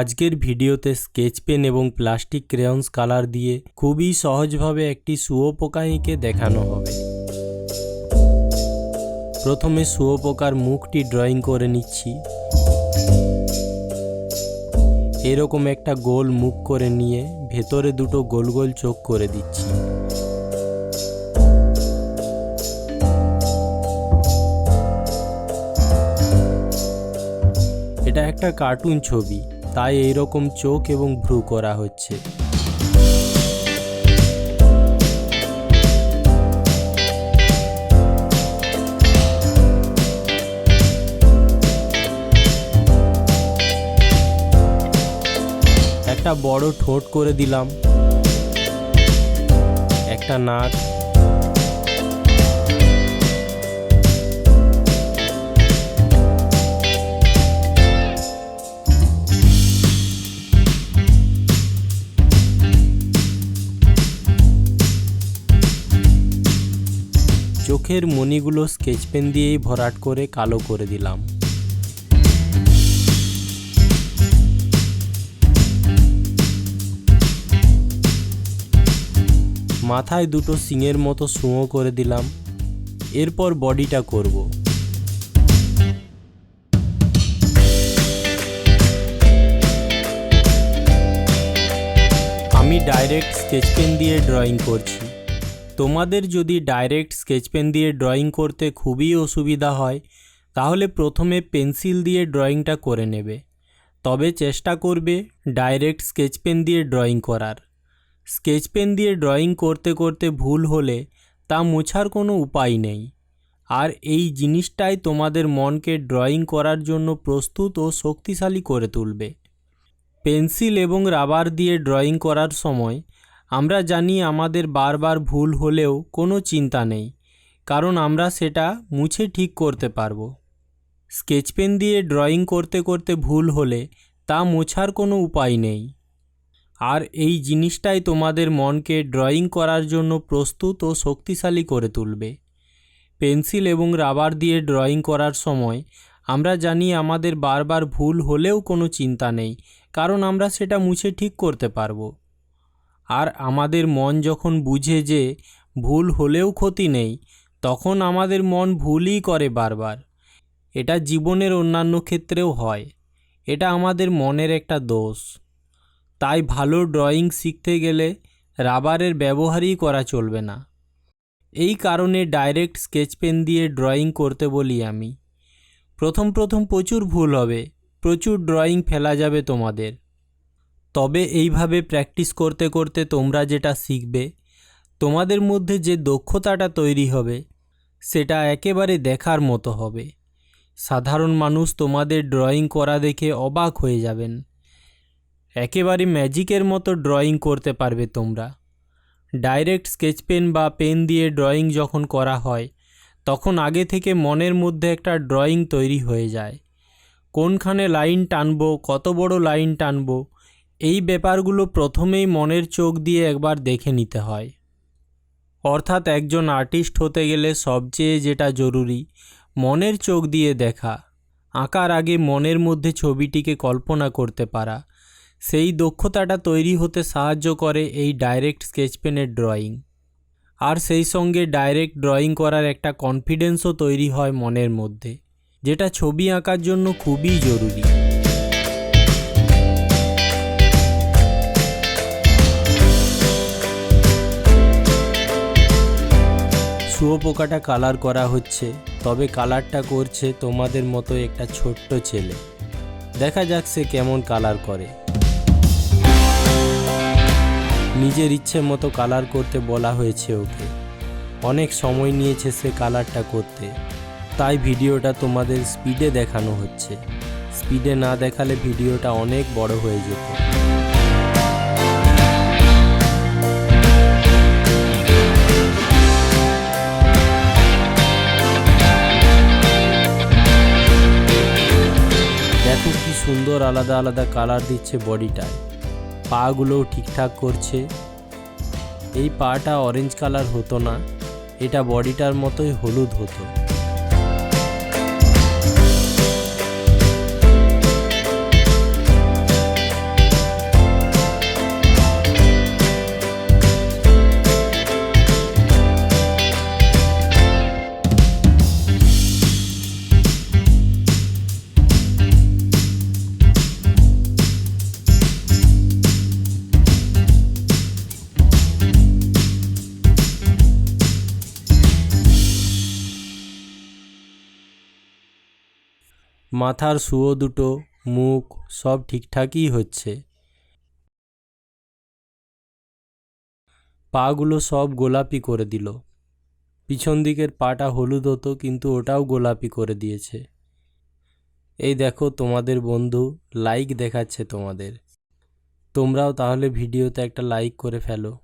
আজকের ভিডিওতে sketch pen এবং প্লাস্টিক ক্রেয়ন্স কালার দিয়ে খুবই সহজভাবে একটি শুয়োপোকা এঁকে দেখানো হবে। প্রথমে শুয়োপোকার মুখটি ড্রয়িং করে নিচ্ছি। এরকম একটা গোল মুখ করে নিয়ে ভেতরে দুটো গোল গোল চোখ করে দিচ্ছি। এটা একটা কার্টুন ছবি। তাই এইরকম চোখ এবং ভ্রু করা হচ্ছে। একটা বড় ঠোঁট করে দিলাম। একটা নাক। চোখের মণিগুলো স্কেচ পেন দিয়েই ভরাট করে কালো করে দিলাম। মাথায় দুটো সিংয়ের মতো সুঁয়ো করে দিলাম। এরপর বডিটা করব। আমি ডাইরেক্ট স্কেচ পেন দিয়ে ড্রয়িং করছি। তোমাদের যদি ডাইরেক্ট স্কেচ পেন দিয়ে ড্রয়িং করতে খুবই অসুবিধা হয়, তাহলে প্রথমে পেন্সিল দিয়ে ড্রয়িংটা করে নেবে। তবে চেষ্টা করবে ডাইরেক্ট স্কেচ পেন দিয়ে ড্রয়িং করার। স্কেচ পেন দিয়ে ড্রয়িং করতে করতে ভুল হলে তা মোছার কোনো উপায় নেই। আর এই জিনিসটাই তোমাদের মনকে ড্রয়িং করার জন্য প্রস্তুত ও শক্তিশালী করে তুলবে। পেন্সিল এবং রাবার দিয়ে ড্রয়িং করার সময় আমরা জানি আমাদের বারবার ভুল হলেও কোনো চিন্তা নেই, কারণ আমরা সেটা মুছে ঠিক করতে পারব। স্কেচ পেন দিয়ে ড্রয়িং করতে করতে ভুল হলে তা মোছার কোনো উপায় নেই। আর এই জিনিসটাই তোমাদের মনকে ড্রয়িং করার জন্য প্রস্তুত ও শক্তিশালী করে তুলবে। পেন্সিল এবং রাবার দিয়ে ড্রয়িং করার সময় আমরা জানি আমাদের বারবার ভুল হলেও কোনো চিন্তা নেই, কারণ আমরা সেটা মুছে ঠিক করতে পারব। আর আমাদের মন যখন বুঝে যে ভুল হলেও ক্ষতি নেই, তখন আমাদের মন ভুলই করে বারবার। এটা জীবনের অন্যান্য ক্ষেত্রেও হয়। এটা আমাদের মনের একটা দোষ। তাই ভালো ড্রয়িং শিখতে গেলে রাবারের ব্যবহারই করা চলবে না। এই কারণে ডাইরেক্ট স্কেচ পেন দিয়ে ড্রয়িং করতে বলি আমি। প্রথম প্রথম প্রচুর ভুল হবে। প্রচুর ড্রয়িং ফেলা যাবে তোমাদের। তবে এইভাবে প্র্যাকটিস করতে করতে তোমরা যেটা শিখবে, তোমাদের মধ্যে যে দক্ষতাটা তৈরি হবে, সেটা একেবারে দেখার মতো হবে। সাধারণ মানুষ তোমাদের ড্রয়িং করা দেখে অবাক হয়ে যাবেন। একেবারে ম্যাজিকের মতো ড্রয়িং করতে পারবে তোমরা। ডাইরেক্ট স্কেচ পেন বা পেন দিয়ে ড্রয়িং যখন করা হয়, তখন আগে থেকে মনের মধ্যে একটা ড্রয়িং তৈরি হয়ে যায়। কোনখানে লাইন টানবো, কত বড় লাইন টানবো এই ব্যাপারগুলো প্রথমেই মনের চোখ দিয়ে একবার দেখে নিতে হয়। অর্থাৎ একজন আর্টিস্ট হতে গেলে সবচেয়ে যেটা জরুরি, মনের চোখ দিয়ে দেখা, আঁকার আগে মনের মধ্যে ছবিটিকে কল্পনা করতে পারা। সেই দক্ষতাটা তৈরি হতে সাহায্য করে এই ডাইরেক্ট স্কেচ পেনের ড্রয়িং। আর সেই সঙ্গে ডাইরেক্ট ড্রয়িং করার একটা কনফিডেন্সও তৈরি হয় মনের মধ্যে, যেটা ছবি আঁকার জন্য খুবই জরুরি। শুয়োপোকাটা কালার করা হচ্ছে, তবে কালারটা করছে তোমাদের মতো একটা ছোট্ট ছেলে। দেখা যাক সে কেমন কালার করে। নিজের ইচ্ছে মতো কালার করতে বলা হয়েছে ওকে। অনেক সময় নিয়েছে সে কালারটা করতে। তাই ভিডিওটা তোমাদের স্পিডে দেখানো হচ্ছে। স্পিডে না দেখালে ভিডিওটা অনেক বড় হয়ে যেত। সুন্দর আলাদা আলাদা কালার দিচ্ছে বডিটায় পাগুলোও ঠিকঠাক করছে। এই পাটা অরেঞ্জ কালার হতো না, এটা বডিটার মতোই হলুদ হতো। মাথার সুয়ো দুটো, মুখ সব ঠিকঠাকই হচ্ছে। পাগুলো সব গোলাপি করে দিল। পিছন দিকের পাটা হলুদ হতো, কিন্তু ওটাও গোলাপি করে দিয়েছে। এই দেখো তোমাদের বন্ধু লাইক দেখাচ্ছে তোমাদের। তোমরাও তাহলে ভিডিওতে একটা লাইক করে ফেলো।